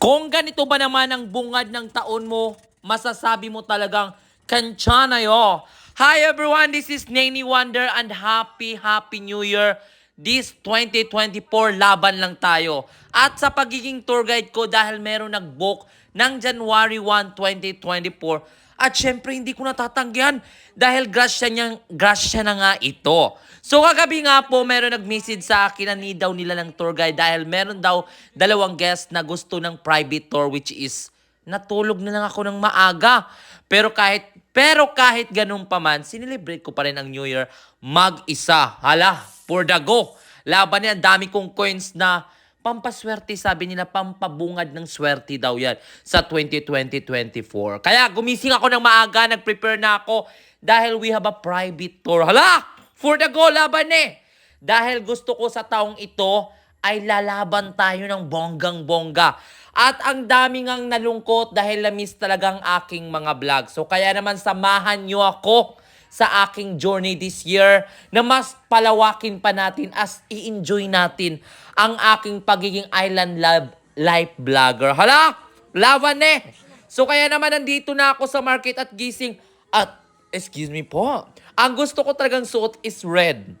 Kung ganito ba naman ang bungad ng taon mo, masasabi mo talagang kanchana yo. Hi everyone, this is Nani Wonder and happy, happy new year. This 2024, laban lang tayo. At sa pagiging tour guide ko dahil meron nag-book ng January 1, 2024, at syempre, hindi ko natatanggihan dahil grasya, niya, grasya na nga ito. So kagabi nga po, meron nag-message sa akin na need daw nila ng tour guide dahil meron daw dalawang guest na gusto ng private tour which is natulog na lang ako ng maaga. Pero kahit pero kahit ganun pa man, sinelebrate ko pa rin ang New Year mag-isa. Hala, for the go. Laban niya, dami kong coins na pampaswerte, sabi nila, pampabungad ng swerte daw yan sa 2020-24. Kaya gumising ako ng maaga, nag-prepare na ako dahil we have a private tour. Hala! For the go, laban eh! Dahil gusto ko sa taong ito ay lalaban tayo ng bonggang-bongga. At ang dami ngang nalungkot dahil na-miss talagang aking mga vlog. So kaya naman samahan nyo ako sa aking journey this year na mas palawakin pa natin as i-enjoy natin ang aking pagiging island love life vlogger. Hala! Laban eh! So kaya naman nandito na ako sa market at gising at excuse me po. Ang gusto ko talagang suot is red.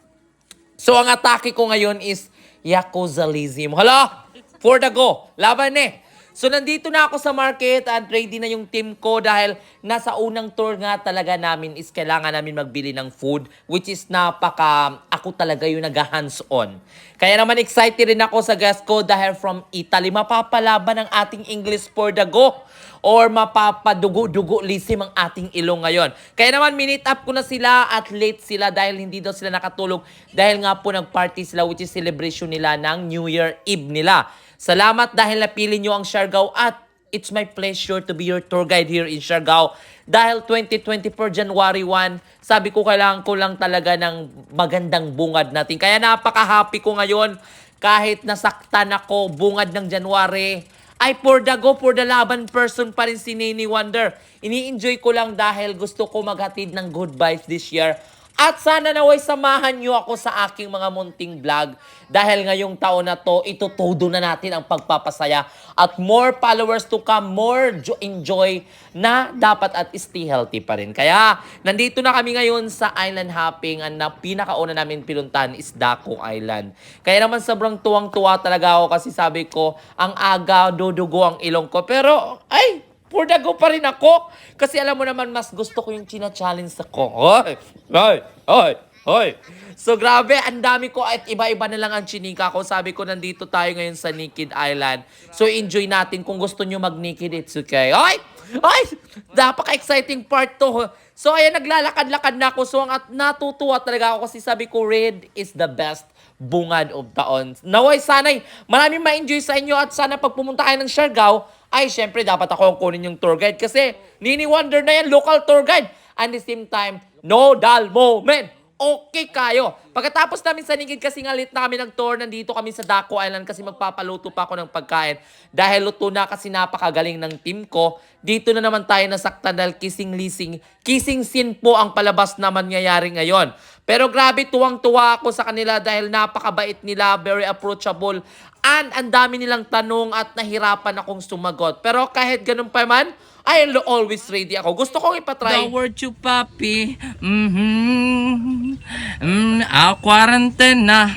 So ang atake ko ngayon is Yakuzalism. Hala! For the go. Laban eh. So nandito na ako sa market at ready na yung team ko dahil nasa unang tour nga talaga namin is kailangan namin magbili ng food which is napaka ako talaga yung nag-hands on. Kaya naman excited rin ako sa guest ko dahil from Italy mapapalaban ang ating English for the go or mapapadugo-dugo lisim ang ating ilong ngayon. Kaya naman minute up ko na sila at late sila dahil hindi daw sila nakatulog dahil nga po nag-party sila which is celebration nila ng New Year Eve nila. Salamat dahil napili nyo ang Siargao at it's my pleasure to be your tour guide here in Siargao. Dahil 2024 January 1, sabi ko kailangan ko lang talaga ng magandang bungad natin. Kaya napaka-happy ko ngayon kahit nasaktan ako bungad ng January ay for the go, for the laban person pa rin si Nini Wonder. Ini-enjoy ko lang dahil gusto ko maghatid ng good vibes this year. At sana naway samahan nyo ako sa aking mga munting vlog dahil ngayong taon na to, itutudo na natin ang pagpapasaya at more followers to come, more jo- enjoy na dapat at stay healthy pa rin. Kaya nandito na kami ngayon sa island hopping and na pinakauna namin pinuntahan is Daco Island. Kaya naman sobrang tuwang-tuwa talaga ako kasi sabi ko, ang aga, dudugo ang ilong ko. Pero, ay, For pa rin ako. Kasi alam mo naman, mas gusto ko yung china-challenge ako. Hoy! Hoy! Hoy! Hoy! So grabe, ang dami ko at iba-iba na lang ang chinika ko. Sabi ko, nandito tayo ngayon sa Naked Island. So enjoy natin. Kung gusto nyo mag-naked, it's okay. Hoy! Hoy! Napaka-exciting part to. So ayan, naglalakad-lakad na ako. So ang at natutuwa talaga ako kasi sabi ko, red is the best bungad of taon. Naway, sana'y maraming ma-enjoy sa inyo at sana pag pumunta kayo ng Siargao, ay syempre dapat ako ang kunin yung tour guide kasi Nini Wonder na yan, local tour guide. And the same time, no dull moment. Okay kayo. Pagkatapos namin sa Nigid kasi nga late na kami ng tour, nandito kami sa Daco Island kasi magpapaluto pa ako ng pagkain. Dahil luto na kasi napakagaling ng team ko, dito na naman tayo nasaktan dahil kissing-lising. Kissing scene po ang palabas na mangyayari ngayon. Pero grabe, tuwang-tuwa ako sa kanila dahil napakabait nila, very approachable. And ang dami nilang tanong at nahirapan akong sumagot. Pero kahit ganun pa man, I'll always ready ako. Gusto kong ipatry. The word you papi. Mm-hmm. Mm, ah, quarantena.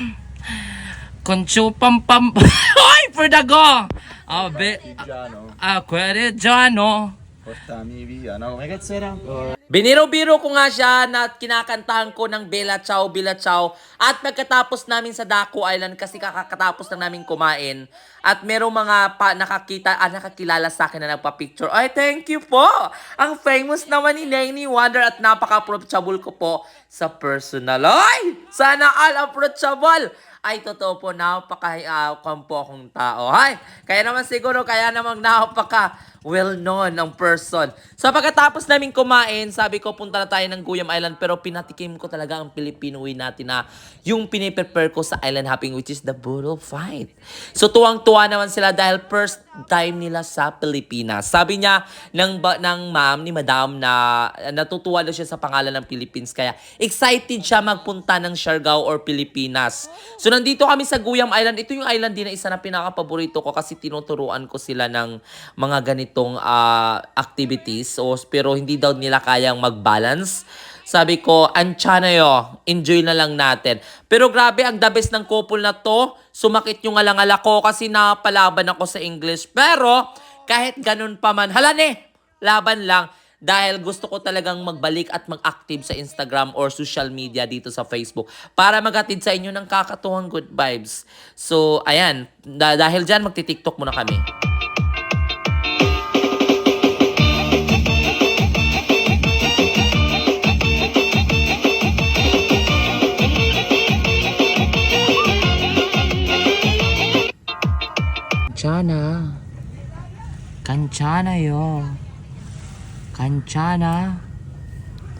Concho pam pam. Hoy, for the go. Ah, be. Ah, Querigiano. Portami via, no? Come cazzo era? Biniro-biro ko nga siya na kinakantahan ko ng Bella Ciao, Bella Ciao. At pagkatapos namin sa Daco Island, kasi kakatapos lang namin kumain, at merong mga pa, nakakita, ah, nakakilala sa akin na nagpa-picture. Ay, thank you po! Ang famous naman ni Nanny Wonder at napaka-approachable ko po sa personal. Ay! Sana all approachable! ay totoo po, napaka uh, akong tao. Hay! Kaya naman siguro, kaya namang napaka well-known ng person. So pagkatapos namin kumain, sabi ko punta na tayo ng Guyam Island pero pinatikim ko talaga ang Filipino way natin na yung piniprepare ko sa island hopping which is the Burro Fight. So tuwang-tuwa naman sila dahil first time nila sa Pilipinas. Sabi niya ng, ba, ng ma'am ni madam na uh, natutuwa daw siya sa pangalan ng Philippines kaya excited siya magpunta ng Siargao or Pilipinas. So nandito kami sa Guyam Island. Ito yung island din na isa na pinaka-paborito ko kasi tinuturuan ko sila ng mga ganitong ah, activities. So, pero hindi daw nila kayang mag-balance. Sabi ko, ancha na yo, enjoy na lang natin. Pero grabe, ang the best ng couple na to. Sumakit yung alangala ko kasi napalaban ako sa English. Pero, kahit ganun pa man, hala ne, laban lang. Dahil gusto ko talagang magbalik at mag-active sa Instagram or social media dito sa Facebook para maghatid sa inyo ng kakatuwang good vibes. So, ayan, da- dahil dyan, magti-tiktok muna kami. Kanchana. Kanchana yo. Kanchana.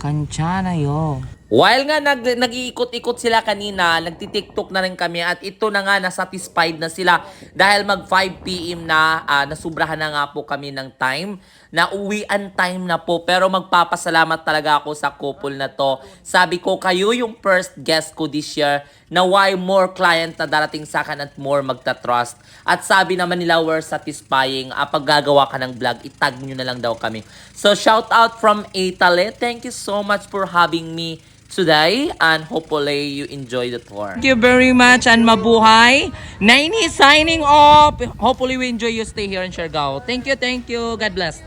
Kanchana yo. While nga nag, nag-iikot-ikot sila kanina, nagti-tiktok na rin kami at ito na nga nasatisfied na sila dahil mag 5pm na, ah, nasubrahan na nga po kami ng time, na uwian time na po. Pero magpapasalamat talaga ako sa couple na to. Sabi ko, kayo yung first guest ko this year na why more client na darating sa akin at more magta-trust. At sabi naman nila, we're satisfying. Ah, pag gagawa ka ng vlog, itag nyo na lang daw kami. So, shout out from Itale. Thank you so much for having me today and hopefully you enjoy the tour. Thank you very much and mabuhay. Naini signing off. Hopefully we enjoy you stay here in Siargao. Thank you, thank you. God bless.